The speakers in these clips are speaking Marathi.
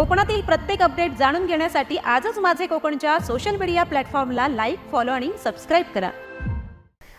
कोकणातील प्रत्येक अपडेट जाणून घेण्यासाठी आजच माझे कोकणच्या सोशल मीडिया प्लॅटफॉर्मला लाईक फॉलो आणि सबस्क्राईब करा.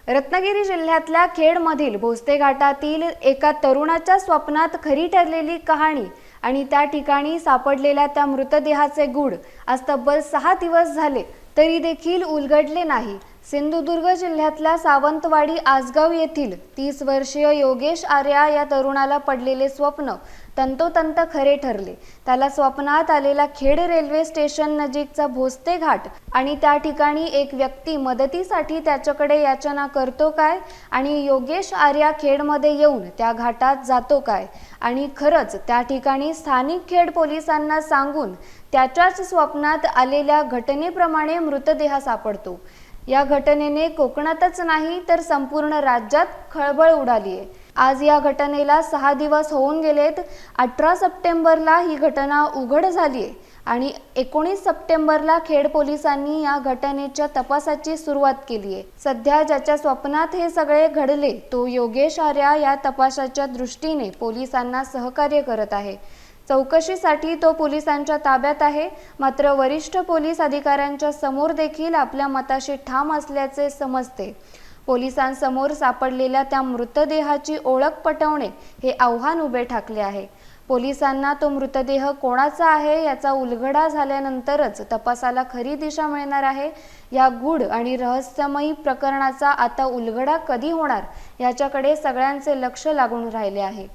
रत्नागिरी जिल्ह्यातल्या खेडमधील भोसते घाटातील एका तरुणाच्या स्वप्नात खरी ठरलेली कहाणी आणि त्या ठिकाणी सापडलेल्या त्या मृतदेहाचे गूढ आज तब्बल सहा दिवस झाले तरी देखील उलगडले नाही. सिंधुदुर्ग जिल्ह्यातल्या सावंतवाडी आसगाव येथील तीस वर्षीय योगेश आर्या या तरुणाला पडलेले स्वप्न तंतोतंत खरे ठरले. त्याला स्वप्नात आलेला खेड रेल्वे स्टेशन नजीकचा भोसते घाट आणि त्या ठिकाणी एक व्यक्ती मदतीसाठी त्याच्याकडे याचना करतो काय आणि योगेश आर्या खेडमध्ये येऊन त्या घाटात जातो काय आणि खरंच त्या ठिकाणी स्थानिक खेड पोलिसांना सांगून त्याच्याच स्वप्नात आलेल्या घटनेप्रमाणे मृतदेह सापडतो. या घटनेने कोकणातच नाही तर संपूर्ण राज्यात खळबळ उडाली आहे आज या घटनेला सहा दिवस होऊन गेलेत. अठरा सप्टेंबरला ही घटना उघड झाली आहे आणि एकोणीस सप्टेंबरला खेड पोलिसांनी या घटनेच्या तपासाची सुरुवात केली आहे सध्या ज्याच्या स्वप्नात हे सगळे घडले तो योगेश आर्या या तपासाच्या दृष्टीने पोलिसांना सहकार्य करत आहे. चौकशीसाठी तो पोलिसांच्या ताब्यात आहे. मात्र वरिष्ठ पोलीस अधिकाऱ्यांच्या समोर देखील आपल्या मताशी ठाम असल्याचे समजते. पोलिसांसमोर सापडलेल्या त्या मृतदेहाची ओळख पटवणे हे आव्हान उभे ठाकले आहे. पोलिसांना तो मृतदेह कोणाचा आहे याचा उलगडा झाल्यानंतरच तपासाला खरी दिशा मिळणार आहे. या गूढ आणि रहस्यमयी प्रकरणाचा आता उलगडा कधी होणार याच्याकडे सगळ्यांचे लक्ष लागून राहिले आहे.